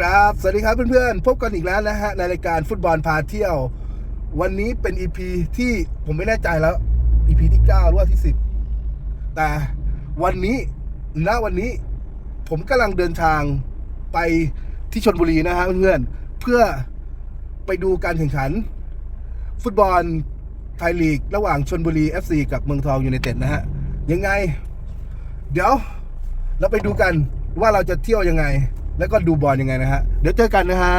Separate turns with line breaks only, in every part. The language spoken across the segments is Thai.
ครับ สวัสดีครับเพื่อนๆ พบกันอีกแล้วนะฮะในรายการฟุตบอลพาเที่ยว วันนี้เป็น EP ที่ผมไม่แน่ใจแล้ว EP ที่ 9 หรือว่าที่ 10 แต่วันนี้ณวันนี้ผมกำลังเดินทางไปที่ชนบุรีนะฮะเพื่อนๆเพื่อไปดูการแข่งขัน ฟุตบอลไทยลีก ระหว่างชนบุรี FC กับเมืองทองยูไนเต็ดนะฮะยังไง เดี๋ยวเราไปดูกันว่าเราจะเที่ยวยังไง แล้วก็ดูบอลยังไงนะฮะ เดี๋ยวเจอกันนะฮะ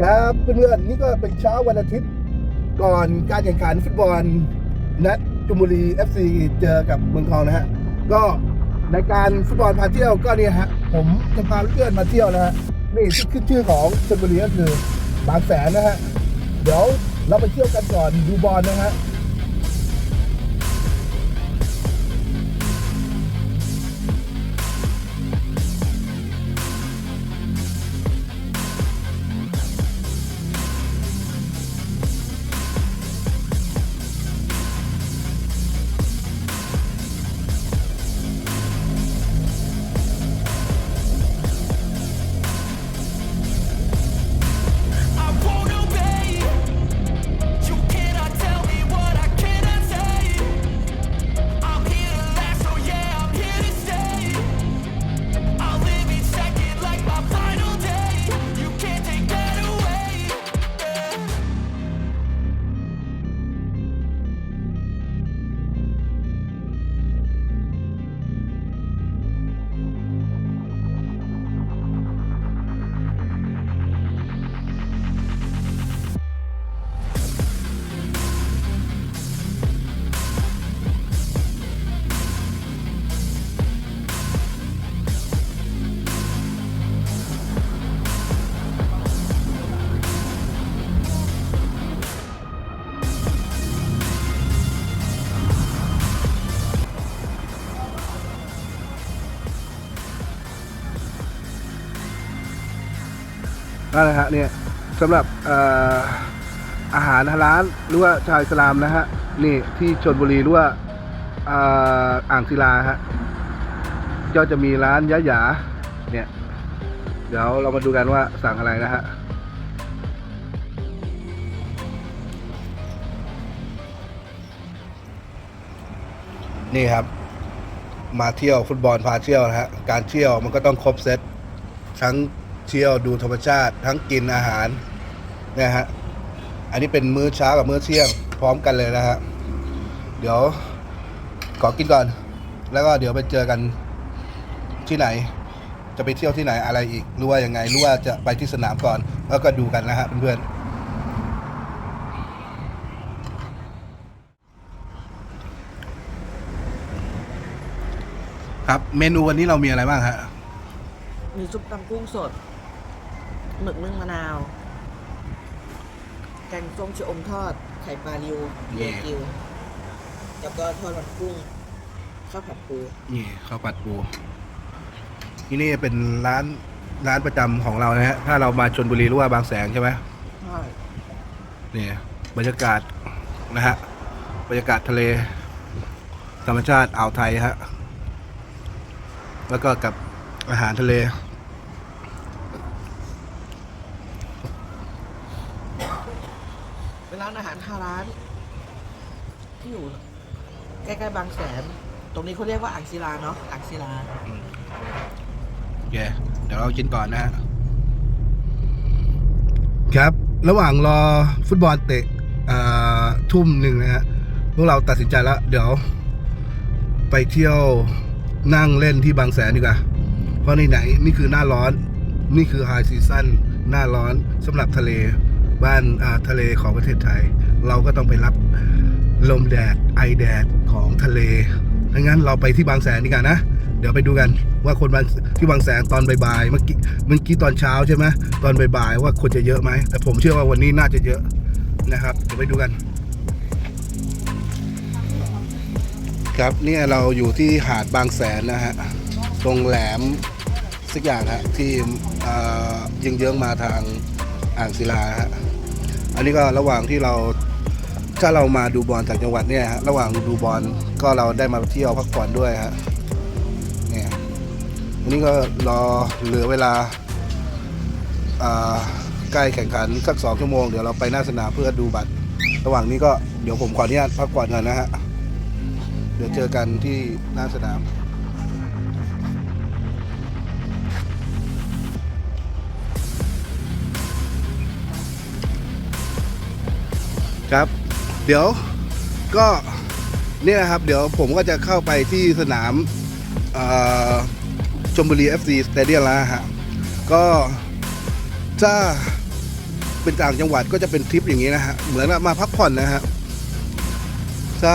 ครับเพื่อนๆนี่ก็เป็นเช้าวันอาทิตย์ ก่อนการแข่งขันฟุตบอลนัดจุมบุรี FC เจอกับเมืองทองนะฮะก็ในการฟุตบอลพาเที่ยวก็เนี่ยฮะผมจะพาเพื่อนมาเที่ยวนะฮะนี่ที่ขึ้นชื่อของชลบุรีก็คือบางแสนนะฮะเดี๋ยวเราไปเที่ยวกันก่อนดูบอลนะฮะ นั่นแหละฮะเนี่ยสำหรับออาหารฮาลาลหรือว่าชาวอิสลามนะฮะนี่ที่ชนบุรีหรือว่าอ่ออ่างศิลาฮะก็จะมีร้านยะหยาเนี่ยเดี๋ยวเรามาดูกันว่าสั่งอะไรนะฮะนี่ครับ มาเที่ยวฟุตบอลพาเที่ยวนะฮะการเที่ยวมันก็ต้องครบเซตทั้ง เที่ยวดูธรรมชาติ ทั้งกินอาหารเนี่ยฮะอันนี้เป็นมื้อเช้ากับมื้อเที่ยงพร้อมกันเลยนะฮะเดี๋ยวขอกินก่อน แล้วก็เดี๋ยวไปเจอกันที่ไหน จะไปเที่ยวที่ไหนอะไรอีกรู้ว่ายังไงหรู้ว่าจะไปที่สนามก่อน แล้วก็ดูกันนะฮะเพื่อนๆครับเมนูวันนี้เรามีอะไรบ้างฮะ
มีซุปตำกุ้งสด หมึกนึ่งมะนาว แกงส้มชะอมทอด ไข่ปลาริว
เย่
เยกิว แล้วก็ทอดมันกุ้ง ข้าวผัดปู
นี่ข้าวผัดปูที่นี่เป็นร้านร้านประจำของเรานะฮะ ถ้าเรามาชนบุรีหรือว่าบางแสนใช่ไหม
ใช่
นี่บรรยากาศนะฮะ บรรยากาศทะเล ธรรมชาติอ่าวไทยฮะ แล้วก็กับอาหารทะเล
เป็นร้านอาหารฮาร้านที่อยู่ใกล้ๆบางแสน ตรงนี้เขาเรียกว่าอ่างศิลาเนาะอ่างศิลา
โอเคเดี๋ยวเรากินก่อนนะฮะ
อ
ครับ ระหว่างรอฟุตบอลเตะอ่าทุ่มหนึ่งนะฮะพวกเราตัดสินใจแล้ว เดี๋ยว ไปเที่ยวนั่งเล่นที่บางแสนดีกว่า เพราะในไหนๆนี่คือหน้าร้อน นี่คือไฮซีซั่นหน้าร้อนสำหรับทะเลบ้านอ่าทะเลของประเทศไทย เราก็ต้องไปรับลมแดดไอแดดของทะเลดังนั้นเราไปที่บางแสนดีกว่านะ เดี๋ยวไปดูกันว่าคนบางที่บางแสนตอนบ่ายๆเมื่อกี้เมื่อกี้ตอนเช้าใช่ไหมตอนบ่ายๆว่าคนจะเยอะไหมแต่ผมเชื่อว่าวันนี้น่าจะเยอะนะครับเดี๋ยวไปดูกัน ครับเนี่ยเราอยู่ที่หาดบางแสนนะฮะตรงแหลมสักอย่างฮะที่เอ่อยิงเยื้องมาทางอ่างศิลาฮะอันนี้ก็ระหว่างที่เรา ถ้าเรามาดูบอลจากจังหวัดเนี่ยฮะระหว่างดูบอลก็เราได้มาเที่ยวพักผ่อนด้วยฮะเนี่ยอันนี้ก็รอเหลือเวลาอ่าใกล้แข่งขันสักสองชั่วโมงเดี๋ยวเราไปหน้าสนามเพื่อดูบัตร ระหว่างนี้ก็เดี๋ยวผมขออนุญาตพักผ่อนก่อนนะฮะเดี๋ยวเจอกันที่หน้าสนามครับ เดี๋ยวก็เนี่ยนะครับ เดี๋ยวผมก็จะเข้าไปที่สนามชมบุรี FC Stadium แล้วฮะก็ถ้าเป็นต่างจังหวัดก็จะเป็นทริปอย่างนี้นะฮะเหมือนมาพักผ่อนนะฮะถ้า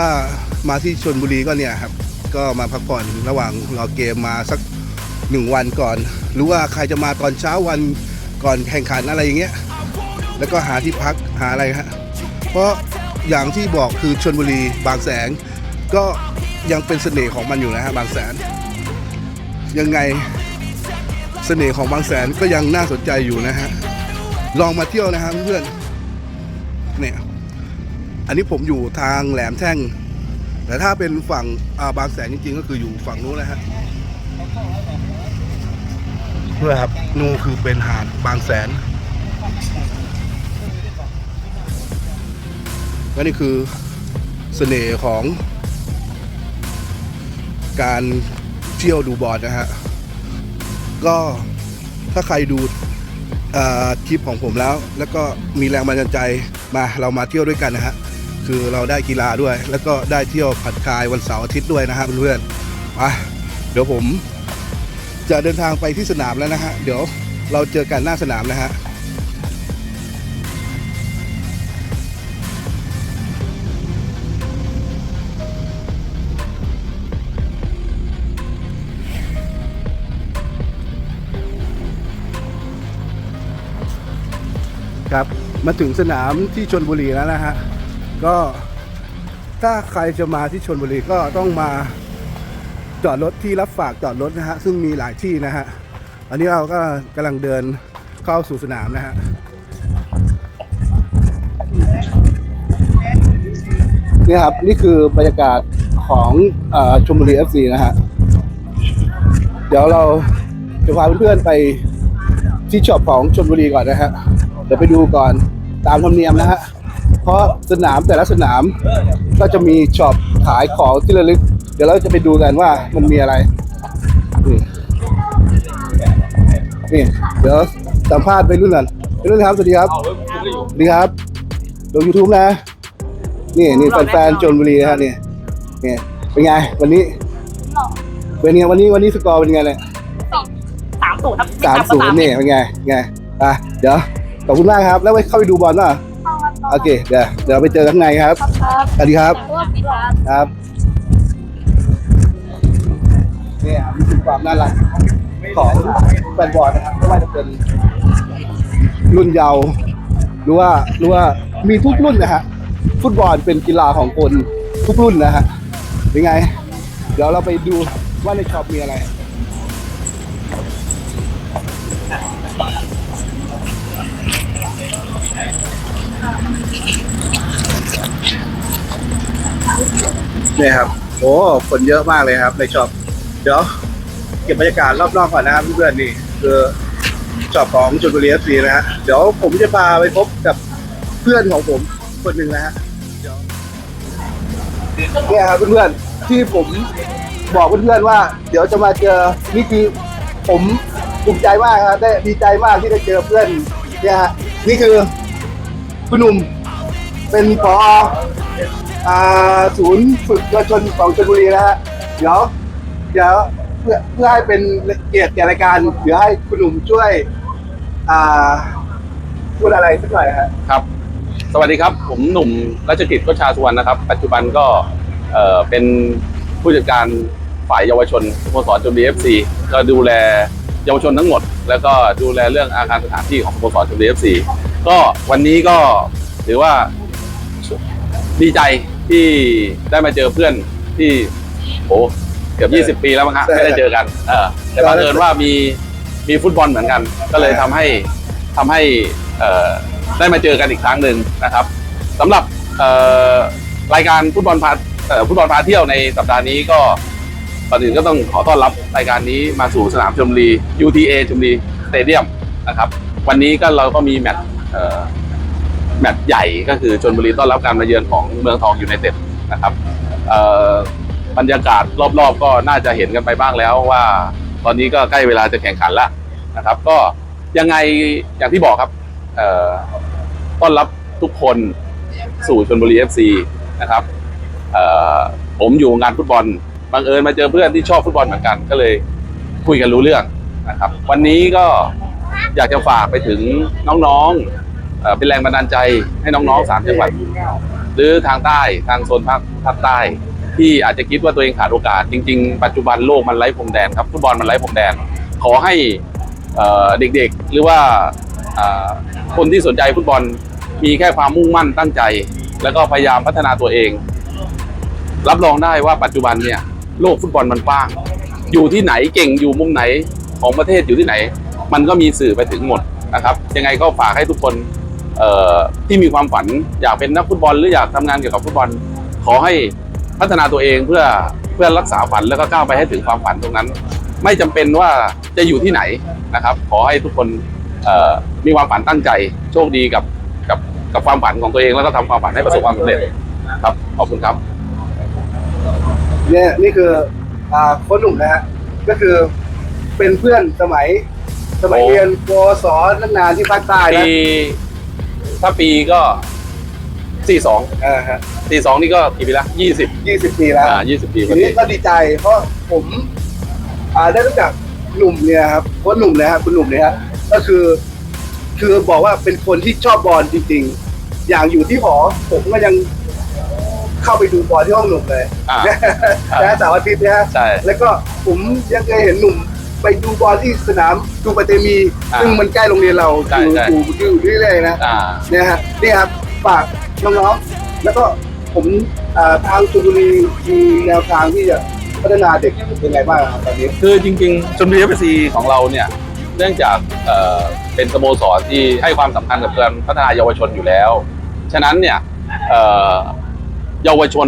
มาที่ชนบุรีก็เนี่ยครับ ก็มาพักผ่อนระหว่างรอเกมมาสักหนึ่งวันก่อน หรือว่าใครจะมาตอนเช้าวันก่อนแข่งขันอะไรอย่างเงี้ย แล้วก็หาที่พักหาอะไรฮะเพราะ อย่างที่บอกคือชนบุรีบางแสนก็ยังเป็นเสน่ห์ของมันอยู่นะฮะบางแสน ยังไงเสน่ห์ของบางแสนก็ยังน่าสนใจอยู่นะฮะลองมาเที่ยวนะฮะเพื่อนเนี่ยอันนี้ผมอยู่ทางแหลมแท่ง แต่ถ้าเป็นฝั่งอ่าบางแสนจริงๆ ก็คืออยู่ฝั่งนู้นนะฮะนี่ครับนู่นคือเป็นหาดบางแสน และนี่คือเสน่ห์ของการเที่ยวดูบอลนะฮะ ก็ถ้าใครดูเอ่อคลิปของผมแล้ว แล้วก็มีแรงบันดาลใจมาเรามาเที่ยวด้วยกันนะฮะ คือเราได้กีฬาด้วย แล้วก็ได้เที่ยวผัดคลายวันเสาร์อาทิตย์ด้วยนะฮะเพื่อนๆมาเดี๋ยวผมจะเดินทางไปที่สนามแล้วนะฮะ เดี๋ยวเราเจอกันหน้าสนามนะฮะ มาถึงสนามที่ชนบุรีแล้วนะฮะ ก็ถ้าใครจะมาที่ชนบุรีก็ต้องมาจอดรถที่รับฝากจอดรถนะฮะ ซึ่งมีหลายที่นะฮะ อันนี้เราก็กำลังเดินเข้าสู่สนามนะฮะนี่ครับ นี่คือบรรยากาศของอชมบุรี FC นะฮะ เดี๋ยวเราจะพาเพื่อนๆไปที่ช็อปของชนบุรีก่อนนะฮะ เดี๋ยวไปดูก่อน ตามธรรมเนียมนะฮะ เพราะสนามแต่ละสนามก็จะมีช็อปขายของที่ระลึก เดี๋ยวเราจะไปดูกันว่ามันมีอะไร นี่นี่เดี๋ยวสัมภาษณ์ไปรุ่นก่อนไปรุ่นครับสวัสดีครับสวัสดีครับดู YouTube นะ นี่นี่แฟนๆจนบุรีนะฮะนี่นี่เป็นไงวันนี้ เป็นไงวันนี้วันนี้สกอร์เป็นไงเนี่ย
สามศูนย์ครับ
สามศูนย์นี่เป็นไงไงอะเดี๋ยว ขอบคุณมากครับ แล้วไปเข้าไปดูบอลป่ะโอเคเดี๋ยวเดี๋ยวไปเจอข้างในครับ
ครับ
สวัสดีครับ
สวัสดีครับ
ครับนี่ครับนี่คือความน่ารักของแฟนบอลนะครับไม่ว่าจะเป็นรุ่นเยาว์หรือว่าหรือว่ามีทุกรุ่นนะฮะฟุตบอลเป็นกีฬาของคนทุกรุ่นนะฮะเป็นไง เดี๋ยวเราไปดูว่าในช็อปมีอะไร เนี่ยครับโอ้คนเยอะมากเลยครับในช็อปเดี๋ยวเก็บบรรยากาศรอบๆก่อนนะครับเพื่อนๆนี่คือช็อปของชลบุรีเอฟซีนะฮะเดี๋ยวผมจะพาไปพบกับเพื่อนของผมคนหนึ่งนะฮะเนี่ยครับเพื่อนๆที่ผมบอกเพื่อนๆว่า เดี๋ยวจะมาเจอนี่คือผมภูมิใจมากครับได้ดีใจมากที่ได้เจอเพื่อนเนี่ยฮะนี่คือคุณหนุ่มเป็นปอ ศูนย์ฝึกเยาวชนของชลบุรีนะฮะเดี๋ยวเดี๋ยวเพื่อเพื่อให้เป็นเกียรติแก่รายการเดี๋ยวให้คุณหนุ่มช่วยอ่าพูดอะไรสักหน่อยฮะ
ครับ สวัสดีครับ ผมหนุ่มรัชกิจโคชาสุวรรณนะครับ ปัจจุบันก็เอ่อเป็นผู้จัดการฝ่ายเยาวชนสโมสรชมบุรีเอฟซีก็ดูแลเยาวชนทั้งหมด แล้วก็ดูแลเรื่องอาคารสถานที่ของสโมสรชมบุรีเอฟซีก็วันนี้ก็ถือว่าดีใจ ที่ได้มาเจอเพื่อนที่โอ้เกือบ20 ปีแล้วมั้งฮะ
ใช่
ไม่ได้เจอกันเออแต่บังเอิญว่ามีมีฟุตบอลเหมือนกัน ก็เลยทำให้ทำให้เอ่อได้มาเจอกันอีกครั้งหนึ่งนะครับสำหรับเอ่อรายการฟุตบอลพาเอ่อฟุตบอลพาเที่ยวในสัปดาห์นี้ก็ก่อนอื่นก็ต้องขอต้อนรับรายการนี้มาสู่สนามชลบุรี UTA ชลบุรีสเตเดียมนะครับ วันนี้ก็เราก็มีแมตช์เอ่อ แมตช์ใหญ่ก็คือชลบุรีต้อนรับการมาเยือนของเมืองทองอยูไนเต็ดนะครับบรรยากาศรอบๆ ก็น่าจะเห็นกันไปบ้างแล้วว่า ตอนนี้ก็ใกล้เวลาจะแข่งขันแล้วนะครับ ก็ยังไงอย่างที่บอกครับต้อนรับทุกคนสู่ชลบุรี FC นะครับผมอยู่งานฟุตบอลบังเอิญมาเจอเพื่อนที่ชอบฟุตบอลเหมือนกัน ก็เลยคุยกันรู้เรื่องนะครับ วันนี้ก็อยากจะฝากไปถึงน้องๆ เป็นแรงบันดาลใจให้น้องๆสามจังหวัดหรือทางใต้ทางโซนภาคภาคใต้ ที่อาจจะคิดว่าตัวเองขาดโอกาส จริง ๆ ปัจจุบันโลกมันไร้พรมแดนครับฟุตบอลมันไร้พรมแดน ขอให้เด็กๆ หรือว่าคนที่สนใจฟุตบอลมีแค่ความมุ่งมั่นตั้งใจ แล้วก็พยายามพัฒนาตัวเอง รับรองได้ว่าปัจจุบันเนี่ยโลกฟุตบอลมันกว้าง อยู่ที่ไหนเก่งอยู่มุมไหนของประเทศอยู่ที่ไหน มันก็มีสื่อไปถึงหมดนะครับ ยังไงก็ฝากให้ทุกคน ที่มีความฝันอยากเป็นนักฟุตบอลหรืออยากทำงานเกี่ยวกับฟุตบอล ขอให้พัฒนาตัวเองเพื่อเพื่อรักษาฝันแล้วก็ก้าวไปให้ถึงความฝันตรงนั้น ไม่จำเป็นว่าจะอยู่ที่ไหนนะครับ ขอให้ทุกคนเอ่อมีความฝันตั้งใจ โชคดีกับกับกับความฝันของตัวเองแล้วก็ทำความฝันให้ประสบความสำเร็จครับขอบคุณครับ
เนี่ยนี่คืออ่าโค้ชหนุ่มนะฮะก็คือเป็นเพื่อนสมัย สมัย
โอ้
เรียนปวสนักนานที่ภาคใต้นะ
ปี ถ้าปีก็42
อ่าฮะ
42นี่ก็กี่ปีละ20
ยี่สิบปีแล้ว
อ่า20ปีพ
ที
อดี
นี้ก็ดีใจเพราะผมอ่าได้รู้จักหนุ่มเนี่ยครับโค้ชหนุ่มนะครับคุณหนุ่มเนี่ยฮะก็คือ คือบอกว่าเป็นคนที่ชอบบอลจริงๆ อย่างอยู่ที่หอผมก็ยังเข้าไปดูบอลที่ห้องหนุ่มเลย
อ่า
นะเสาร์อาทิตย์นะฮะ
ใช่
แล้วก็ผมยังเคยเห็นหนุ่ม ไปดูบอลที่สนามดูปาเตมี
อ่า
ซึ่งมันใกล้โรงเรียนเรา
ใช่
อยู่
ใช่
อยู่อยู่เรื่อยๆนะ
อ่า
เนี่ยฮะนี่ครับฝากน้องๆแล้วก็ผมอ่าทางชลบุรีมีแนวทางที่จะพัฒนาเด็กยังไงบ้างครับตอนนี้
คือจริงๆชมบุรีเอฟซีของเราเนี่ย เนื่องจากเอ่อเป็นสโมสรที่ให้ความสำคัญกับการพัฒนาเยาวชนอยู่แล้ว ฉะนั้นเนี่ยเอ่อเยาวชน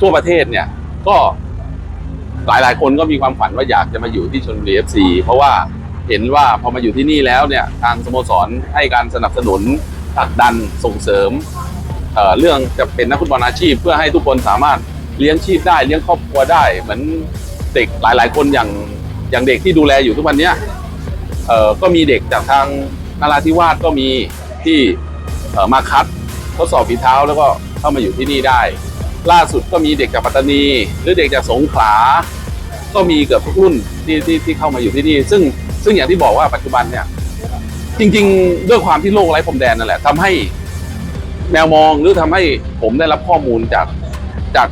ทั่วประเทศเนี่ย ก็ หลายๆคนก็มีความฝันว่าอยากจะมาอยู่ที่ชนบุรีเอฟซีเพราะว่าเห็นว่าพอมาอยู่ที่นี่แล้วเนี่ยทางสโมสรให้การสนับสนุนผลักดันส่งเสริมเเรื่องจะเป็นนักฟุตบอลอาชีพ เพื่อให้ทุกคนสามารถเลี้ยงชีพได้เลี้ยงครอบครัวได้ เหมือนเด็กหลาย ๆ คนอย่างอย่างเด็กที่ดูแลอยู่ทุกวันเนี้ยก็มีเด็กจากทางนาราธิวาสก็มีที่มาคัดทดสอบฝีเท้าแล้วก็เข้ามาอยู่ที่นี่ได้ ล่าสุดก็มีเด็กจากปัตตานี หรือเด็กจากสงขลา ก็มีเกือบทุกรุ่นที่ที่ที่เข้ามาอยู่ที่นี่ ซึ่งซึ่งอย่างที่บอกว่าปัจจุบันเนี่ย จริง ๆ ด้วยความที่โลกไร้พรมแดนนั่นแหละทำให้แมวมองหรือทำให้ผมได้รับข้อมูลจากจาก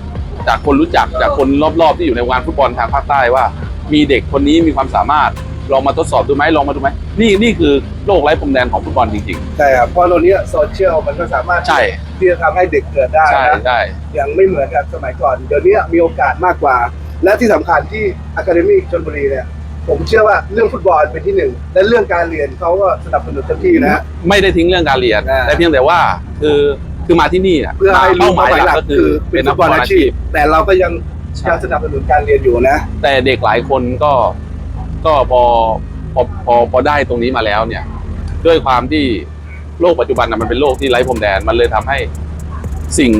จากคนรู้จักจากคนรอบๆ ที่อยู่ในวงการฟุตบอลทางภาคใต้ว่า มีเด็กคนนี้มีความสามารถลองมาทดสอบดูไหมลองมาดูไหมนี่นี่คือโลกไร้พรมแดนของฟุตบอลจริง
ใช่ครับเพราะตอนนี้โซเชียลมันก็สามารถ
ๆใช่
ที่จะทำให้เด็กเกิดได้
ใช่
นะ
ใช่
ยังไม่เหมือนกับสมัยก่อน เดี๋ยวนี้มีโอกาสมากกว่า และที่สำคัญที่อะคาเดมี่ชลบุรีเนี่ยผมเชื่อว่าเรื่องฟุตบอลเป็นที่หนึ่งและเรื่องการเรียนเขาก็สนับสนุนเต็มที่นะฮะ
ไม่ได้ทิ้งเรื่องการเรียน
อ่า
แต่เพียงแต่ว่าคือคือมาที่นี่ะ
เพื่อให้รู้
เป้าหมายหลักก็คือ
เป็
เป็นน
ฟุ
นัก
ต
บบอ
อ
ล
ล
อา
อา
ชี
ชี
พ
พแต่เราก็ยัง
ใช่
ยังสนับสนุนการเรียนอยู่นะ
แต่เด็กหลายคนก็ก็พอพอพอพอได้ตรงนี้มาแล้วเนี่ย ด้วยความที่โลกปัจจุบันนะมันเป็นโลกที่ไร้พรมแดนมันเลยทำให้สิ่ง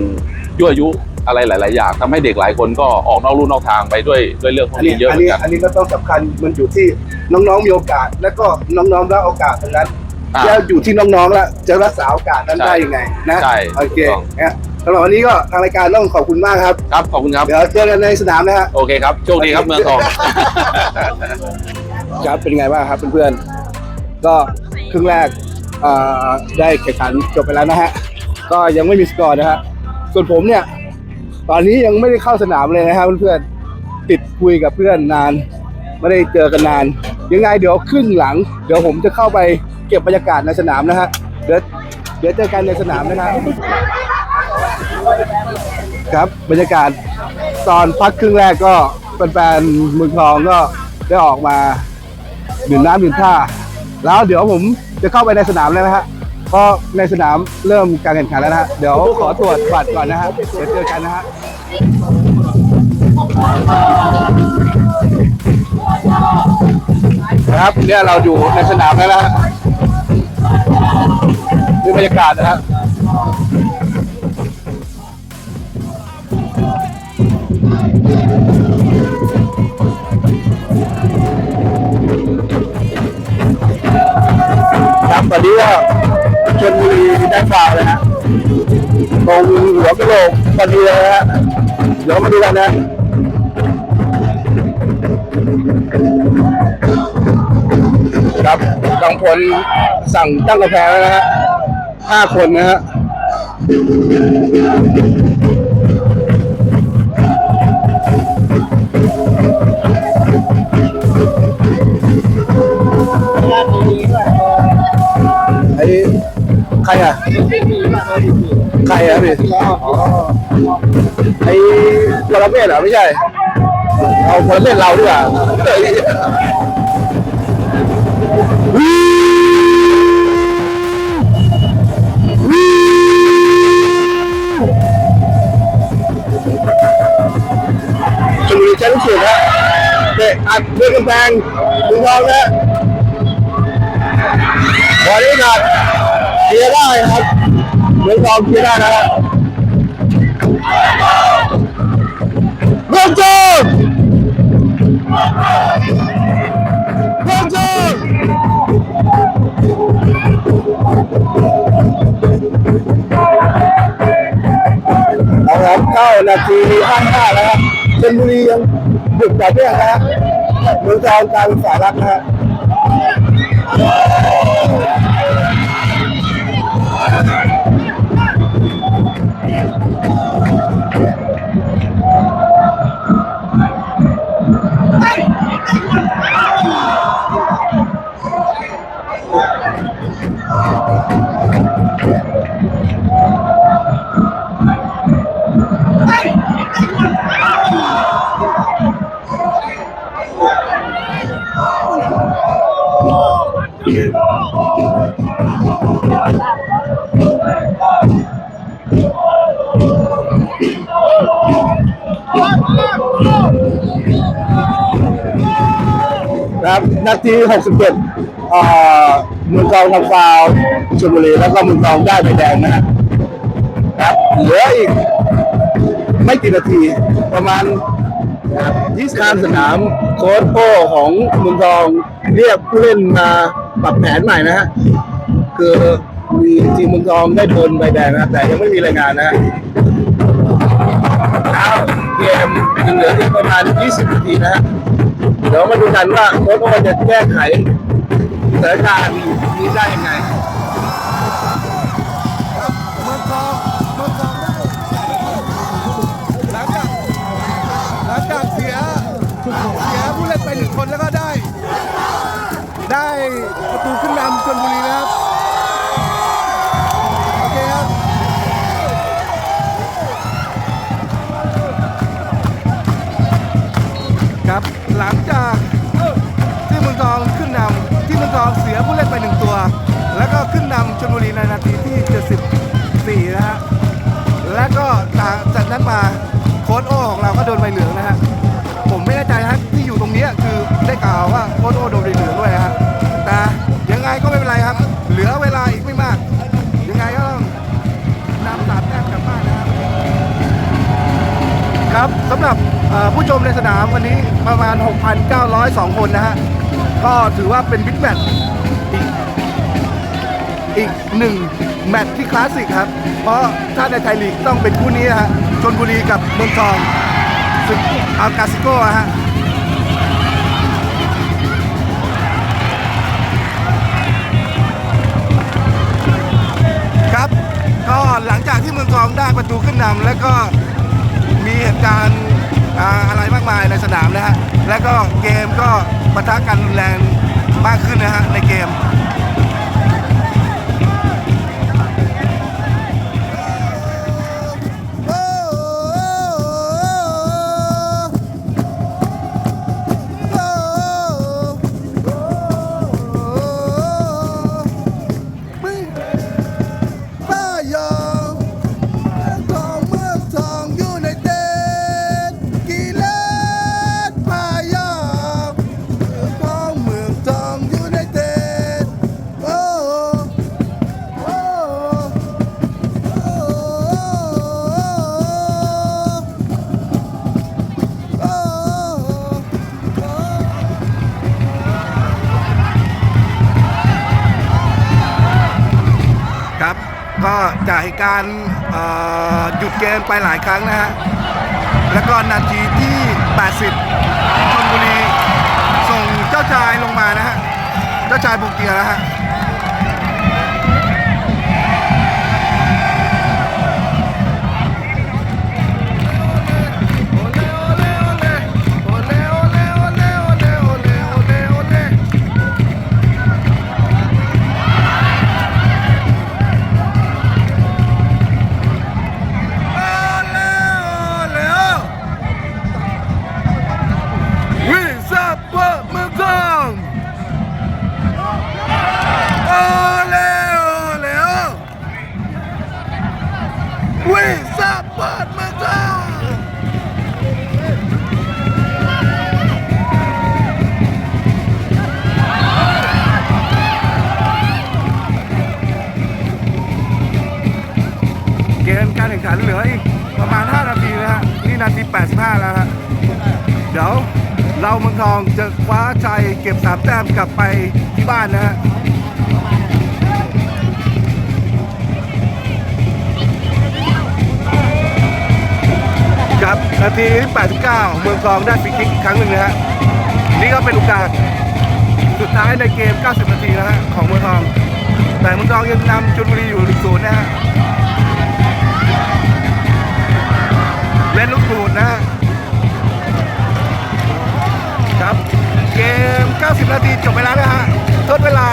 ยั่วยุ อะไรหลาย ๆ อย่างทำให้เด็กหลายคนก็ออกนอกลู่นอกทางไปด้วยด้วยเรื่องพว
อั
ก
นนี้
นี้เยอะ
อั
เหมือ
นี้
นกัน
อันนี้ก็ต้องสำคัญมันอยู่ที่น้องๆมีโอกาส และก็น้องๆได้โอกาสตรงนั้น
อ่า
จะอยู่ที่น้องๆแล้วจะรักษาโอกาสนั้น
ใช่
ได้ยังไงนะ
ใช่
โอเค
ถูกต้อง
นะสำหรับวันนี้ก็ทางรายการต้องขอบคุณมากครับ
ครับขอบคุณครับ
เดี๋ยวเจอกันในสนามนะฮะ
โอเคครับโชคดีครับเมืองทอง
ครับเป็นไงบ้างครับเพื่อนๆก็ครึ่งแรกเอ่อได้แข่งขันจบไปแล้วนะฮะก็ยังไม่มีสกอร์นะฮะส่วนผมเนี่ย ตอนนี้ยังไม่ได้เข้าสนามเลยนะครับเพื่อนๆติดคุยกับเพื่อนนาน ไม่ได้เจอกันนาน ยังไงเดี๋ยวครึ่งหลัง เดี๋ยวผมจะเข้าไปเก็บบรรยากาศในสนามนะฮะเดี๋ยวเดี๋ยวเจอกันในสนามนะครับ ครับบรรยากาศตอนพักครึ่งแรกก็แฟนๆเมืองทองก็ได้ออกมาดื่มน้ำดื่มท่า แล้วเดี๋ยวผมจะเข้าไปในสนามแล้วนะฮะ เพราะในสนามเริ่มการแข่งขันแล้วนะฮะเดี๋ยวขอตรวจบัตรก่อนนะฮะเดี๋ยวเจอกันนะฮะครับเนี่ยเราอยู่ในสนามแล้วนะฮะดูบรรยากาศนะฮะครับตอนนี้ ชนบุรีได้ฟาวเลยฮะตรงหัวกระโหลกพอดีเลยฮะเดี๋ยวมาดูกันนะครับกังพลสั่งตั้งกาแฟแล้วนะฮะห้าคนนะฮะไอ้ ใครอะใครอะพี่อ๋อไอ้พลเมศเหรอไม่ใช่เอาพลเมศเราดีกว่าเฮ้ยชลบุรีแชมป์ลูกเสือนะเตะอัดเดินกำแพงดึงทองนะบอลนี้ครับ เคลียร์ได้ครับเมืองทองเคลียร์ได้นะครับเมืองทองเมืองทองเอาครับเข้านาที55แล้วครับชลบุรียังบุกต่อเนื่องนะฮะเมืองทองกลายเป็นฝ่ายรับนะฮะ นะครับนาที67เอ่อมืองทองทำฟาวชลบุรีแล้วก็เมืองทองได้ใบแดงนะครับเหลืออีกไม่กี่นาทีประมาณ20ข้ามสนามโค้ชโป้ของเมืองทองเรียกผู้เล่นมาปรับแผนใหม่นะฮะคือมีทีมเมืองทองได้โดนใบแดงนะแต่ยังไม่มีรายงานนะฮะ เกมยังเหลืออีกประมาณ 20 นาทีนะฮะเดี๋ยวมาดูกันว่าโค้ชโอจะแก้ไขสถานการณ์นี้ได้ยังไงเมืองทองเมืองทองได้หลังจากหลังจากเสียเสียผู้เล่นไปหนึ่งคนแล้วก็ได้ ได้ประตูขึ้นนำชลบุรีนะครับ หลังจากที่เมืองทองขึ้นนำที่เมืองทองเสียผู้เล่นไปหนึ่งตัว แล้วก็ขึ้นนำชลบุรีในนาทีที่ 74 นะฮะแล้วก็จากนั้นมาโค้ชโอของเราก็โดนใบเหลืองนะฮะผมไม่แน่ใจฮะที่อยู่ตรงนี้คือได้กล่าวว่าโค้ชโอโดนใบเหลืองด้วยนะฮะแต่ยังไงก็ไม่เป็นไรครับ เหลือเวลาอีกไม่มาก ยังไงก็ต้องนำสามแต้มกลับบ้านนะครับครับสำหรับ ผู้ชมในสนามวันนี้ประมาณ 6,902 คนนะฮะ ก็ถือว่าเป็นบิ๊กแมตช์อีกหนึ่งแมตช์ที่คลาสสิกครับ เพราะถ้าในไทยลีกต้องเป็นคู่นี้นะฮะชนบุรีกับเมืองทองศึกอัลกาซิโก้ฮะครับก็หลังจากที่เมืองทองได้ประตูขึ้นนำแล้วก็มีเหตุการณ์ อะไรมากมายในสนามนะฮะ แล้วก็เกมก็ปะทะกันรุนแรงมากขึ้นนะฮะในเกม ไปหลายครั้งนะฮะ แล้วก็นาทีที่ 80ชลบุรีส่งเจ้าชายลงมานะฮะ เจ้าชายบุกเกียร์นะฮะ ขันเหลืออีกประมาณ 5 นาทีนะฮะ นี่นาที 85 แล้วฮะ เดี๋ยวเราเมืองทองจะคว้าชัยเก็บสามแต้มกลับไปที่บ้านนะฮะครับนาทีที่89 เมืองทองได้ฟรีคิกอีกครั้งหนึ่งนะฮะ นี่ก็เป็นโอกาสสุดท้ายในเกม 90 นาทีนะฮะของเมืองทอง แต่เมืองทองยังนำชลบุรีอยู่1-0นะฮะ ลูกดูดนะฮะครับ เกม 90 นาทีจบไปแล้วนะฮะทดเวลา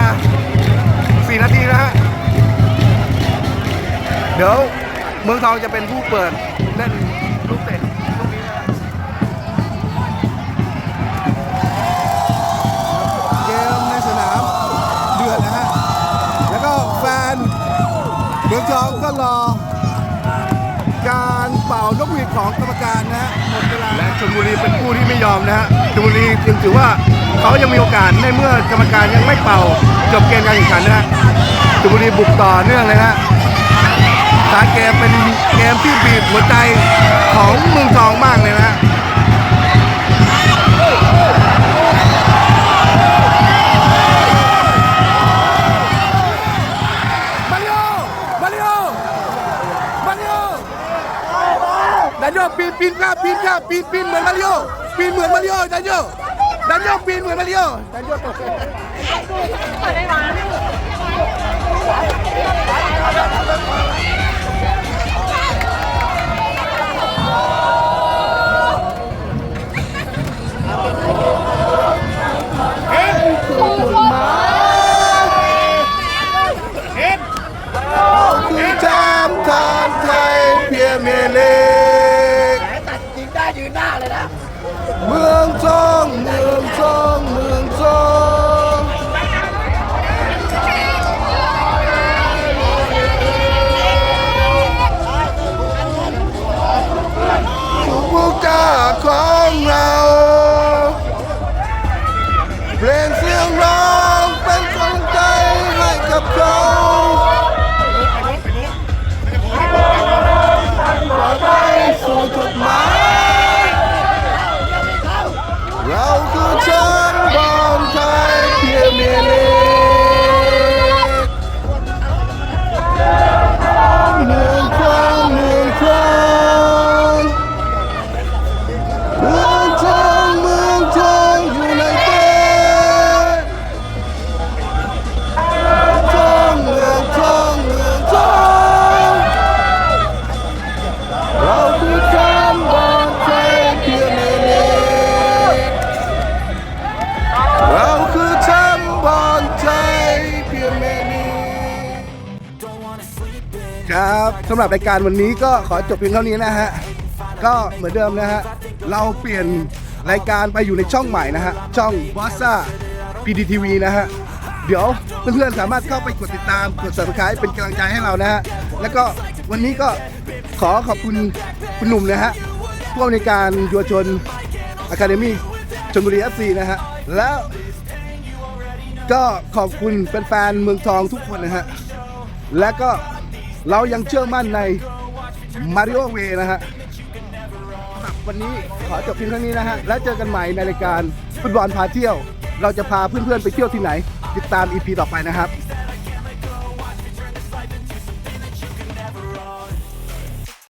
4 นาทีนะฮะ เดี๋ยวเมืองทองจะเป็นผู้เปิดเล่น นกหวีดของกรรมการนะฮะหมดเวลาและชลบุรีเป็นผู้ที่ไม่ยอมนะฮะชลบุรีถึงถือว่าเขายังมีโอกาสในเมื่อกรรมการยังไม่เป่าจบเกมการแข่งขันนะฮะชลบุรีบุกต่อเนื่องเลยฮะสาเกมเป็นเกมที่บีบหัวใจของเมืองทองมากเลยนะฮะ ดันโยปีนปีนข้ามปีนข้ามปีนปีนเหมือนมาริโอปีนเหมือนมาริโอดันโยดันโยปีนเหมือนมาริโอดันโยตกคือแชมป์ทานไทยเพียงเมเล็ มืองทองเมืองทองเมืองทองพวกเจ้าของเราเพลงเสียงร้องเป็นกำลังใจให้กับเขา สำหรับรายการวันนี้ก็ขอจบเพียงเท่านี้นะฮะก็เหมือนเดิมนะฮะเราเปลี่ยนรายการไปอยู่ในช่องใหม่นะฮะช่อง b o s s a PDTV นะฮะเดี๋ยวเพื่อนๆสามารถเข้าไปกดติดตามกด subscribe เป็นกำลังใจให้เรานะฮะแล้วก็วันนี้ก็ขอขอบคุณคุณหนุ่มนะฮะผู้อำนวยการยัวชนอะคาเดมี่ชลบุรีเอฟซีนะฮะแล้วก็ขอบคุณแฟนๆเมืองทองทุกคนนะฮะและก็ เรายังเชื่อมั่นในมาริโอเวนะฮะวันนี้ขอจบเพียงเท่านี้นะฮะ แล้วเจอกันใหม่ในรายการฟุตบอลพาเที่ยว เราจะพาเพื่อนๆไปเที่ยวที่ไหน ติดตาม EP ต่อไปนะครับ